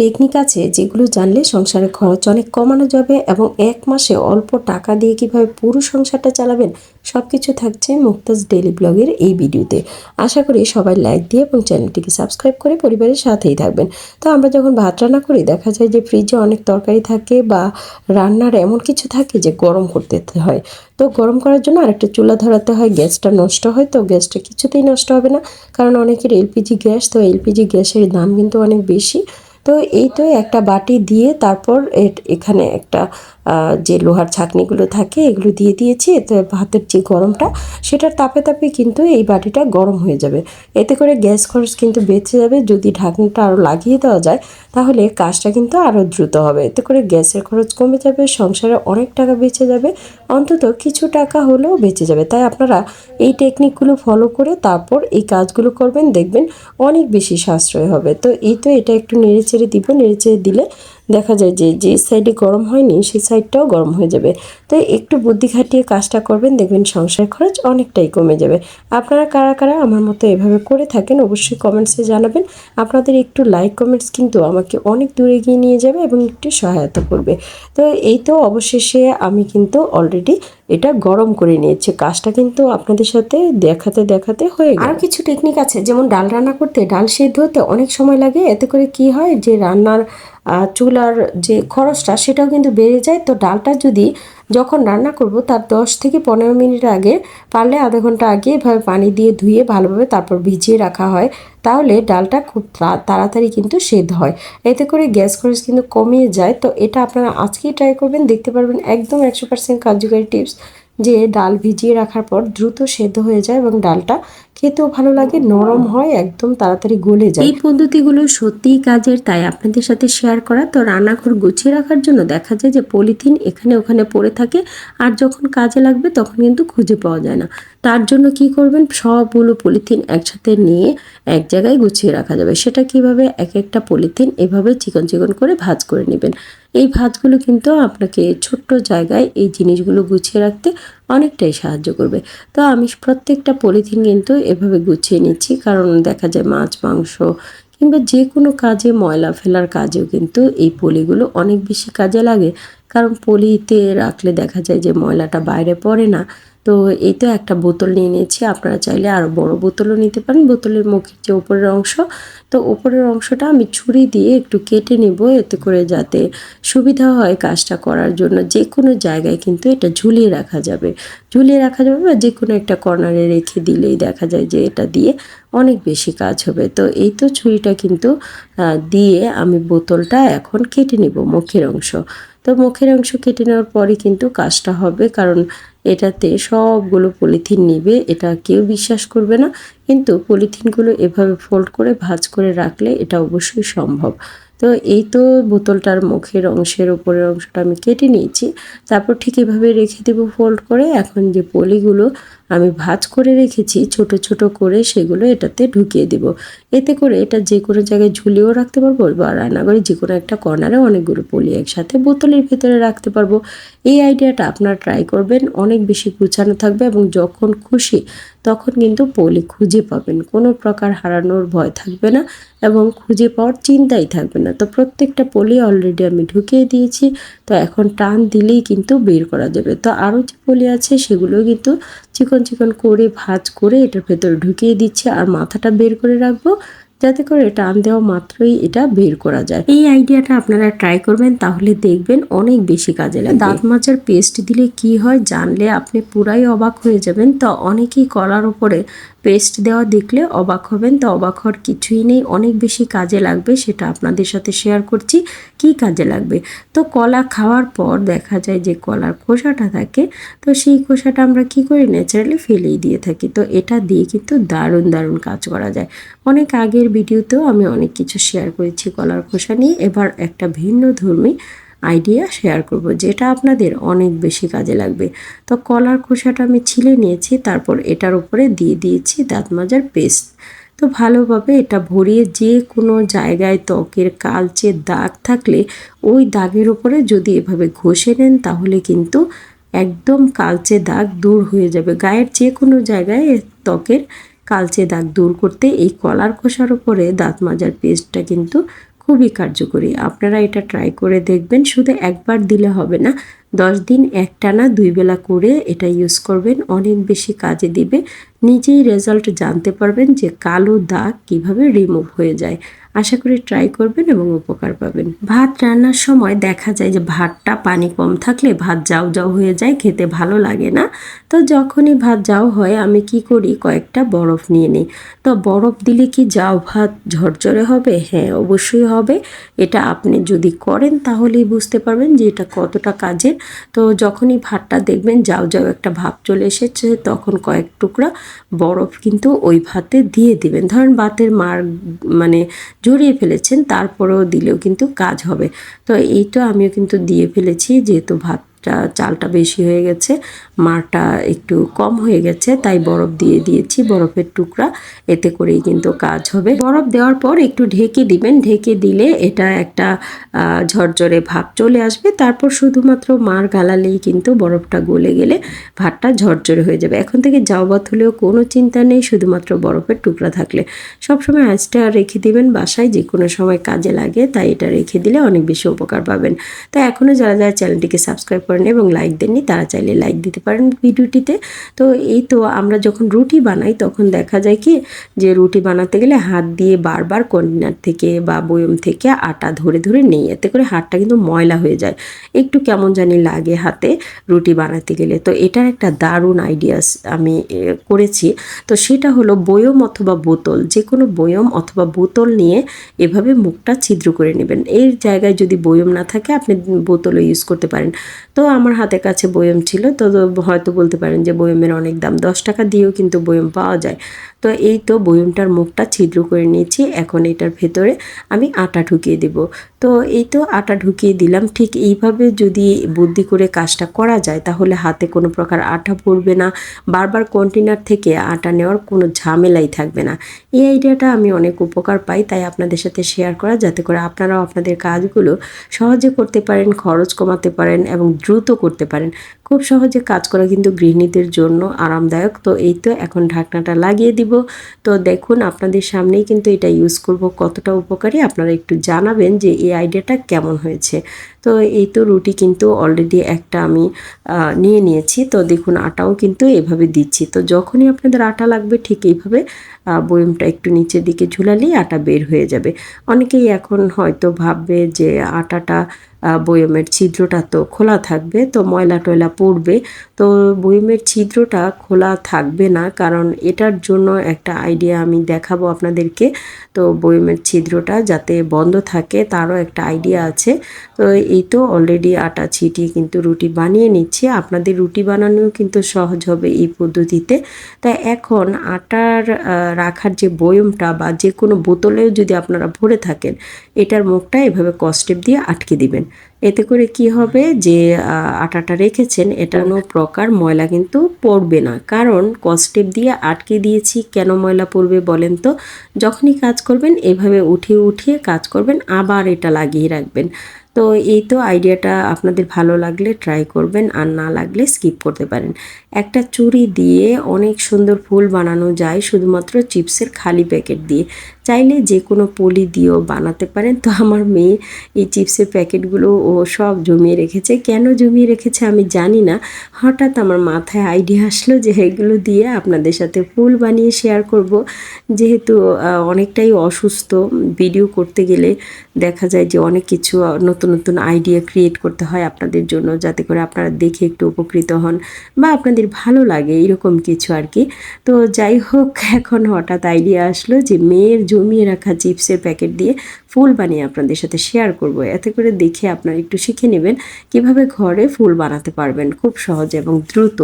Technique আছে যেগুলো জানলে সংসারের খরচ অনেক কমানো যাবে এবং এক মাসে অল্প টাকা দিয়ে কীভাবে পুরো সংসারটা চালাবেন সব কিছু থাকছে মুক্তাজ ডেলি ব্লগের এই ভিডিওতে। আশা করি সবাই লাইক দিয়ে এবং চ্যানেলটিকে সাবস্ক্রাইব করে পরিবারের সাথেই থাকবেন। তো আমরা যখন ভাত রান্না করি, দেখা যায় যে ফ্রিজে অনেক তরকারি থাকে বা রান্নার এমন কিছু থাকে যে গরম করতে হয়। তো গরম করার জন্য আরেকটা চুলা ধরাতে হয়, গ্যাসটা নষ্ট হয়, তো গ্যাসটা কিছুতেই নষ্ট হবে না। কারণ অনেকের এলপিজি গ্যাস, তো এলপিজি গ্যাসের দাম কিন্তু অনেক বেশি। তো এইটাই একটা বাটি দিয়ে তারপর এখানে একটা যে লোহার ছাকনিগুলো থাকে, এগুলো দিয়ে দিয়েছি। তো ভাতের যে গরমটা, সেটার তাপে তাপে কিন্তু এই বাটিটা গরম হয়ে যাবে। এতে করে গ্যাস খরচ কিন্তু বেঁচে যাবে। যদি ঢাকনাটা আরও লাগিয়ে দেওয়া যায়, তাহলে কাজটা কিন্তু আরও দ্রুত হবে। এতে করে গ্যাসের খরচ কমে যাবে, সংসারে অনেক টাকা বেঁচে যাবে। অন্তত কিছু টাকা হলেও বেঁচে যাবে। তাই আপনারা এই টেকনিকগুলো ফলো করে তারপর এই কাজগুলো করবেন। দেখবেন অনেক বেশি সাশ্রয় হবে। তো এই তো এটা একটু নেড়ে চেড়ে দিব। নেড়ে চেড়ে দিলে দেখা যায় যে যে সাইডে গরম হয়নি, সেই সাইডটাও গরম হয়ে যাবে। তো একটু বুদ্ধি খাটিয়ে কাজটা করবেন, দেখবেন সংসার খরচ অনেকটাই কমে যাবে। আপনারা কারা কারা আমার মতো এভাবে করে থাকেন, অবশ্যই কমেন্টসে জানাবেন। আপনাদের একটু লাইক কমেন্টস কিন্তু আমাকে অনেক দূরে এগিয়ে নিয়ে যাবে এবং একটু সহায়তা করবে। তো এই তো অবশেষে আমি কিন্তু অলরেডি এটা গরম করে নিয়েছি। কাজটা কিন্তু আপনাদের সাথে দেখাতে দেখাতে হয়ে গেল। আর কিছু টেকনিক আছে, যেমন ডাল রান্না করতে, ডাল সেদ্ধ হতে অনেক সময় লাগে। এতে করে কি হয় যে, রান্নার চুলার যে খরচটা সেটাও কিন্তু বেড়ে যায়। তো ডালটা যদি যখন রান্না করব, তার দশ থেকে পনেরো মিনিট আগে পারলে আধা ঘণ্টা আগে এভাবে পানি দিয়ে ধুয়ে ভালোভাবে তারপর ভিজিয়ে রাখা হয়। তাহলে ডালটা খুব তাড়াতাড়ি কিন্তু সেদ্ধ হয়। এতে করে গ্যাস খরচ কিন্তু কমিয়ে যায়। তো এটা আপনারা আজকেই ট্রাই করবেন। দেখতে পারবেন একদম একশো পার্সেন্ট কার্যকারী টিপস যে ডাল ভিজিয়ে রাখার পর দ্রুত সেদ্ধ হয়ে যায় এবং ডালটা খেতেও ভালো লাগে, নরম হয়, একদম তাড়াতাড়ি গলে যায়। এই পদ্ধতিগুলো সত্যিই কাজের, তাই আপনাদের সাথে শেয়ার করা। তো রান্নাঘর গুছিয়ে রাখার জন্য দেখা যায় যে পলিথিন এখানে ওখানে পড়ে থাকে, আর যখন কাজে লাগবে তখন কিন্তু খুঁজে পাওয়া যায় না। তার জন্য কি করবেন? সবগুলো পলিথিন একসাথে নিয়ে এক জায়গায় গুছিয়ে রাখা যাবে। সেটা কীভাবে? এক একটা পলিথিন এভাবে চিকন চিকন করে ভাজ করে নেবেন। এই ভাঁজগুলো কিন্তু আপনাকে ছোট্ট জায়গায় এই জিনিসগুলো গুছিয়ে রাখতে অনেকটাই সাহায্য করবে। তো আমি প্রত্যেকটা পলিথিন কিন্তু এভাবে গুছিয়ে নিচ্ছি। কারণ দেখা যায় মাছ, মাংস কিংবা যে কোনো কাজে, ময়লা ফেলার কাজেও কিন্তু এই পলিগুলো অনেক বেশি কাজে লাগে। কারণ পলিতে রাখলে দেখা যায় যে ময়লাটা বাইরে পড়ে না। তো এই তো একটা বোতল নিয়ে নিয়েছি। আপনারা চাইলে আরও বড় বোতলও নিতে পারেন। বোতলের মুখের যে উপরের অংশ, তো ওপরের অংশটা আমি ছুরি দিয়ে একটু কেটে নেব এতে করে যাতে সুবিধা হয় কাজটা করার জন্য। যে কোনো জায়গায় কিন্তু এটা ঝুলিয়ে রাখা যাবে। ঝুলিয়ে রাখা যাবে বা যে কোনো একটা কর্নারে রেখে দিলেই দেখা যায় যে এটা দিয়ে অনেক বেশি কাজ হবে। তো এই তো ছুরিটা কিন্তু দিয়ে আমি বোতলটা এখন কেটে নেব মুখের অংশ। তো মুখের অংশ কেটে নেওয়ার পরে কিন্তু কাজটা হবে, কারণ এটাতে সবগুলো পলিথিন নিবে, এটা কেউ বিশ্বাস করবে না। কিন্তু পলিথিনগুলো এভাবে ফোল্ড করে, ভাঁজ করে রাখলে এটা অবশ্যই সম্ভব। তো এই তো বোতলটার মুখের অংশের ওপরের অংশটা আমি কেটে নিয়েছি। তারপর ঠিক এভাবে রেখে দেবো ফোল্ড করে। এখন যে পলিগুলো আমি ভাঁজ করে রেখেছি, ছোট ছোট করে সেগুলো এটাতে ঢুকিয়ে দিব। এতে করে এটা যে কোনো জায়গায় ঝুলিয়েও রাখতে পারব বা রান্নাঘরে যে কোনো একটা কর্নারে অনেকগুলো পলি একসাথে বোতলের ভেতরে রাখতে পারব। এই আইডিয়াটা আপনারা ট্রাই করবেন, অনেক বেশি গুছানো থাকবে এবং যখন খুশি তখন কিন্তু পলি খুঁজে পাবেন। কোনো প্রকার হারানোর ভয় থাকবে না এবং খুঁজে পাওয়ার চিন্তাই থাকবে না। তো প্রত্যেকটা পলি অলরেডি আমি ঢুকিয়ে দিয়েছি, তো এখন টান দিলেই কিন্তু বের করা যাবে। তো আরও যে পলি আছে সেগুলো কিন্তু চিকন চিকন করে ভাজ করে এটার ভেতরে ঢুকিয়ে দিচ্ছি আর মাথাটা বের করে রাখব। যাতে করে টান দেওয়া মাত্রই এটা বের করা যায়। এই আইডিয়াটা আপনারা ট্রাই করবেন, তাহলে দেখবেন অনেক বেশি কাজে লাগে দাঁত মাজার পেস্ট দিলে কি হয় জানলে আপনি পুরাই অবাক হয়ে যাবেন। তো অনেকেই কলার উপরে পেস্ট দেওয়া দেখলে অবাক হবেন। তো অবাক হওয়ার কিছুই নেই, অনেক বেশি কাজে লাগবে সেটা আপনাদের সাথে শেয়ার করছি, কি কাজে লাগবে। তো কলা খাওয়ার পর দেখা যায় যে কলার খোসাটা থাকে, তো সেই খোসাটা আমরা কি করি ন্যাচারালি ফেলেই দিয়ে থাকি। তো এটা দিয়ে কিন্তু দারুণ দারুণ কাজ করা যায়। অনেক আগের ভিডিওতেও আমি অনেক কিছু শেয়ার করেছি কলার খোসা নিয়ে। এবার একটা ভিন্ন ধর্মী আইডিয়া শেয়ার করব, যেটা আপনাদের অনেক বেশি কাজে লাগবে। তো কলার খোসাটা আমি ছিলে নিয়েছি, তারপর এটার উপরে দিয়ে দিয়েছি দাঁত মাজার পেস্ট তো ভালোভাবে এটা ভরিয়ে যে কোনো জায়গায় ত্বকের কালচে দাগ থাকলে ওই দাগের উপরে যদি এভাবে ঘষে নেন, তাহলে কিন্তু একদম কালচে দাগ দূর হয়ে যাবে। গায়ের যে কোনো জায়গায় ত্বকের কালচে দাগ দূর করতে এই কলার খোসার উপরে দাঁত মাজার পেস্টটা কিন্তু খুবই কার্যকরী। আপনারা এটা ট্রাই করে দেখবেন, শুধু একবার দিলে হবে না, দশ দিন একটানা দুই বেলা করে এটা ইউজ করবেন, অনেক বেশি কাজে দিবে। নিজেই রেজাল্ট জানতে পারবেন যে কালো দাগ কীভাবে রিমুভ হয়ে যায়। আশা করি ট্রাই করবেন এবং উপকার পাবেন। ভাত রান্নার সময় দেখা যায় যে ভাতটা পানি কম থাকলে ভাত যাও যাও হয়ে যায়, খেতে ভালো লাগে না। তো যখনই ভাত যাও হয়, আমি কি করি? কয়েকটা বরফ নিয়ে নিই। তো বরফ দিলে কি যাও ভাত ঝরঝরে হবে? হ্যাঁ অবশ্যই হবে। এটা আপনি যদি করেন, তাহলেই বুঝতে পারবেন যে এটা কতটা কাজের। তো যখনই ভাতটা দেখবেন, যাও যাও একটা ভাব চলে এসেছে, তখন কয়েক টুকরা বরফ কিন্তু ওই ভাতে দিয়ে দিবেন। ধরেন ভাতের মার মানে জড়িয়ে ফেলেছেন, তারপরেও দিলেও কিন্তু কাজ হবে। তো এইটা আমিও কিন্তু দিয়ে ফেলেছি, যেহেতু ভাত চালটা বেশি হয়ে গেছে, মারটা একটু কম হয়ে গেছে, তাই বরফ দিয়ে দিয়েছি, বরফের টুকরা, এতে করেই কিন্তু কাজ হবে। বরফ দেওয়ার পর একটু ঢেকে দিবেন, ঢেকে দিলে এটা একটা ঝরঝরে ভাব চলে আসবে, তারপর শুধুমাত্র মার গালালেই কিন্তু বরফটা গলে গেলে ভাতটা ঝরঝরে হয়ে যাবে। এখন থেকে যাও ভাত হলেও কোনো চিন্তা নেই, শুধুমাত্র বরফের টুকরা থাকলে। সবসময় আঁচটা রেখে দিবেন বাসায় যে কোনো সময় কাজে লাগে, তাই এটা রেখে দিলে অনেক বেশি উপকার পাবেন। তাই এখনও যারা যারা চ্যানেলটিকে সাবস্ক্রাইব করেন এবং লাইক দেননি, তারা চাইলে লাইক দিতে পারেন ভিডিওটিতে। তো এই তো আমরা যখন রুটি বানাই, তখন দেখা যায় কি যে রুটি বানাতে গেলে হাত দিয়ে বারবার কন্টেনার থেকে বা বয়ম থেকে আটা ধরে ধরে নেই। এতে করে হাতটা কিন্তু ময়লা হয়ে যায়। একটু কেমন জানি লাগে হাতে রুটি বানাতে গেলে। তো এটার একটা দারুণ আইডিয়াস আমি করেছি। তো সেটা হলো বয়ম অথবা বোতল। যে কোনো বয়ম অথবা বোতল নিয়ে এভাবে মুখটা ছিদ্র করে নেবেন। এর জায়গায় যদি বয়ম না থাকে, আপনি বোতলও ইউজ করতে পারেন। তো আমার হাতে কাছে বয়ম ছিল, তো হয়তো বলতে পারেন যে বয়মের অনেক দাম। দশ টাকা দিয়েও কিন্তু বয়ম পাওয়া যায়। তো এই তো বয়মটার মুখটা ছিদ্র করে নিয়েছি, এখন এটার ভেতরে আমি আটা ঢুকিয়ে দেব। তো এই তো আটা ঢুকিয়ে দিলাম। ঠিক এইভাবে যদি বুদ্ধি করে কাজটা করা যায়, তাহলে হাতে কোনো প্রকার আটা পড়বে না। বারবার কন্টেনার থেকে আটা নেওয়ার কোনো ঝামেলাই থাকবে না। এই আইডিয়াটা আমি অনেক উপকার পাই, তাই আপনাদের সাথে শেয়ার করা, যাতে করে আপনারাও আপনাদের কাজগুলো সহজে করতে পারেন, খরচ কমাতে পারেন এবং দ্রুত করতে পারেন। খুব সহজে কাজ করা কিন্তু গৃহিণীদের জন্য আরামদায়ক। তো এই তো এখন ঢাকনাটা লাগিয়ে দিব। তো দেখুন, আপনাদের সামনেই কিন্তু এটা ইউজ করব। কতটা উপকারী? আপনারা একটু জানাবেন যে এই আইডিয়াটা কেমন হয়েছে। তো এই তো রুটি কিন্তু অলরেডি একটা আমি নিয়ে নিয়েছি। তো দেখুন, আটাও কিন্তু এভাবে দিচ্ছি। তো যখনই আপনাদের আটা লাগবে, ঠিক এইভাবে বয়মটা একটু নিচের দিকে ঝুলালেই আটা বের হয়ে যাবে। অনেকেই এখন হয়তো ভাববে যে আটাটা বয়মের ছিদ্রটা তো খোলা থাকবে, তো ময়লা টয়লা পড়বে। তো বয়মের ছিদ্রটা খোলা থাকবে না, কারণ এটার জন্য একটা আইডিয়া আমি দেখাবো আপনাদেরকে। তো বয়মের ছিদ্রটা যাতে বন্ধ থাকে, তারও একটা আইডিয়া আছে। তো এই তো অলরেডি আটা ছিটিয়ে কিন্তু রুটি বানিয়ে নিচ্ছি। আপনাদের রুটি বানানোও কিন্তু সহজ হবে এই পদ্ধতিতে। তাই এখন আটার রাখার যে বয়মটা বা যে কোনো বোতলেও যদি আপনারা ভরে থাকেন এটার মুখটা এভাবে কস্টেপ দিয়ে আটকে দিবেন। এতে করে কি হবে যে আটাটা রেখেছেন, এটা কোনো প্রকার ময়লা কিন্তু পড়বে না। কারণ কস্টেপ দিয়ে আটকে দিয়েছি, কেন ময়লা পড়বে বলেন তো? যখনই কাজ করবেন, এভাবে উঠিয়ে উঠিয়ে কাজ করবেন, আবার এটা লাগিয়ে রাখবেন। তো এই তো আইডিয়াটা আপনাদের ভালো লাগলে ট্রাই করবেন, আর না লাগলে স্কিপ করতে পারেন। একটা চুরি দিয়ে অনেক সুন্দর ফুল বানানো যায় শুধুমাত্র চিপসের খালি প্যাকেট দিয়ে। চাইলে যে কোনো পলি দিয়েও বানাতে পারেন। তো আমার মেয়ে এই চিপসের প্যাকেটগুলো ও সব জমিয়ে রেখেছে। কেন জমিয়ে রেখেছে আমি জানি না। হঠাৎ আমার মাথায় আইডিয়া আসলো যে এগুলো দিয়ে আপনাদের সাথে ফুল বানিয়ে শেয়ার করব। যেহেতু অনেকটাই অসুস্থ। ভিডিও করতে গেলে দেখা যায় যে অনেক কিছু নতুন নতুন আইডিয়া ক্রিয়েট করতে হয় আপনাদের জন্য, যাতে করে আপনারা দেখে একটু উপকৃত হন বা আপনাদের ভালো লাগে এরকম কিছু আর কি। তো যাই হোক, এখন হঠাৎ আইডিয়া আসলো যে মেয়ের জমিয়ে রাখা চিপসের প্যাকেট দিয়ে ফুল বানিয়ে আপনাদের সাথে শেয়ার করব। এতে করে দেখে আপনারা একটু শিখে নেবেন কীভাবে ঘরে ফুল বানাতে পারবেন খুব সহজ এবং দ্রুত।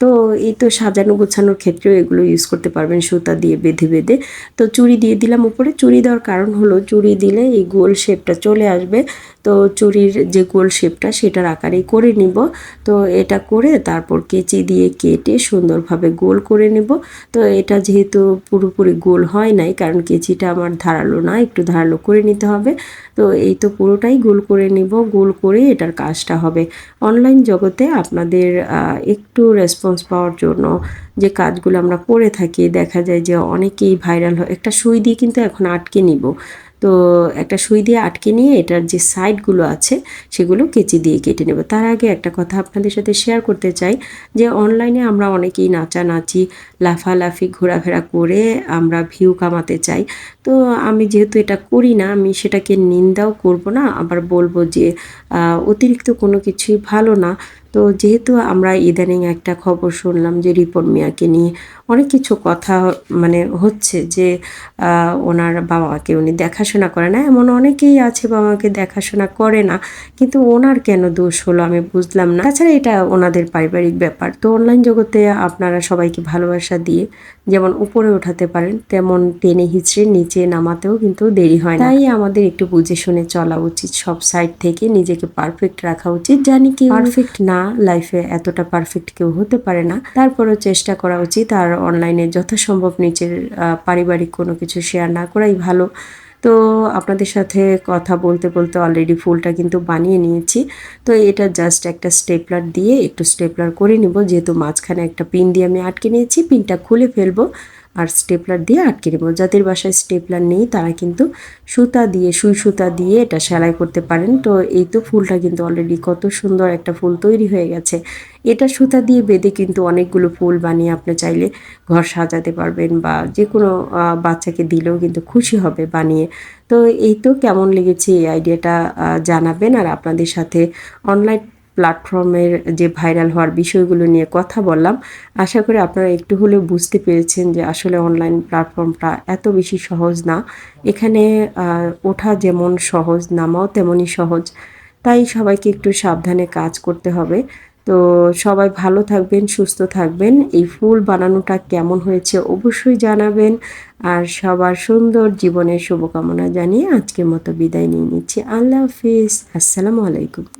তো এই তো সাজানো গোছানোর ক্ষেত্রেও এগুলো ইউজ করতে পারবেন সুতা দিয়ে, বেঁধে বেঁধে। তো চুড়ি দিয়ে দিলাম উপরে। চুড়ি দেওয়ার কারণ হলো চুড়ি দিলে এই গোল শেপটা চলে আসবে। তো চুড়ির যে গোল শেপটা সেটার আকারেই করে নিব। তো এটা করে তারপর কেচি দিয়ে কেটে সুন্দরভাবে গোল করে নেব। তো এটা যেহেতু পুরোপুরি গোল হয় নাই, কারণ কেচিটা আমার ধারালো না, একটু ধারালো করে নিতে হবে। তো এই তো পুরোটাই গোল করে নিব, গোল করে এটার কাজটা হবে। অনলাইন জগতে আপনাদের একটু রেসপন্স পাওয়ার জন্য যে কাজগুলো আমরা করে থাকি, দেখা যায় যে অনেকেই ভাইরাল হয়। একটা সুই দিয়ে কিন্তু এখন আটকে নিব। তো একটা সুই দিয়ে আটকে নিয়ে এটার যে সাইডগুলো আছে, সেগুলো কেচি দিয়ে কেটে নেব। তার আগে একটা কথা আপনাদের সাথে শেয়ার করতে চাই, যে অনলাইনে আমরা অনেকেই নাচানাচি, লাফালাফি, ঘোরাফেরা করে আমরা ভিউ কামাতে চাই। তো আমি যেহেতু এটা করি না, আমি সেটাকে নিন্দাও করব না, আবার বলব যে অতিরিক্ত কোনো কিছুই ভালো না। তো যেহেতু আমরা ইদানিং একটা খবর শুনলাম যে রিপন মিয়াকে নিয়ে অনেক কিছু কথা মানে হচ্ছে যে ওনার বাবা মাকে উনি দেখাশোনা করে না। এমন অনেকেই আছে বাবা মাকে দেখাশোনা করে না, কিন্তু ওনার কেন দোষ হলো আমি বুঝলাম না। তাছাড়া এটা ওনাদের পারিবারিক ব্যাপার। তো অনলাইন জগতে আপনারা সবাইকে ভালোবাসা দিয়ে যেমন উপরে ওঠাতে পারেন, তেমন টেনে হিচড়ে নিচে নামাতেও কিন্তু দেরি হয় তাই আমাদের একটু বুঝে শুনে চলা উচিত, সব সাইড থেকে নিজেকে পারফেক্ট রাখা উচিত। জানি কি পারফেক্ট না লাইফে এতটা পারফেক্ট কেউ হতে পারে না। তারপরেও চেষ্টা করা উচিত আর অনলাইনে যথাসম্ভব নিচের পারিবারিক কোনো কিছু শেয়ার না করাই ভালো। তো আপনাদের সাথে কথা বলতে বলতে অলরেডি ফুলটা কিন্তু বানিয়ে নিয়েছি। তো এটা জাস্ট একটা স্টেপলার দিয়ে একটু স্টেপলার করে নিব। যেহেতু মাঝখানে একটা পিন দিয়ে আমি আটকে নিয়েছি পিনটা খুলে ফেলব। আর স্টেপলার দিয়ে আটকে দেবো। যাদের বাসায় স্টেপলার নেই, তারা কিন্তু সুতা দিয়ে, সুই সুতা দিয়ে এটা সেলাই করতে পারেন। তো এই তো ফুলটা কিন্তু অলরেডি কত সুন্দর একটা ফুল তৈরি হয়ে গেছে। এটা সুতা দিয়ে বেঁধে কিন্তু অনেকগুলো ফুল বানিয়ে আপনি চাইলে ঘর সাজাতে পারবেন বা যে কোনো বাচ্চাকে দিলেও কিন্তু খুশি হবে বানিয়ে। তো এই তো কেমন লেগেছে এই আইডিয়াটা জানাবেন। আর আপনাদের সাথে অনলাইন প্ল্যাটফর্মের যে ভাইরাল হওয়ার বিষয়গুলো নিয়ে কথা বললাম, আশা করি আপনারা একটু হলেও বুঝতে পেরেছেন যে আসলে অনলাইন প্ল্যাটফর্মটা এত বেশি সহজ না। এখানে ওঠা যেমন সহজ, নামাও তেমনই সহজ। তাই সবাইকে একটু সাবধানে কাজ করতে হবে। তো সবাই ভালো থাকবেন, সুস্থ থাকবেন। এই ফুল বানানোটা কেমন হয়েছে অবশ্যই জানাবেন। আর সবার সুন্দর জীবনের শুভকামনা জানিয়ে আজকের মতো বিদায় নিয়ে নিচ্ছি। আল্লাহ হাফিজ। আসসালামু আলাইকুম।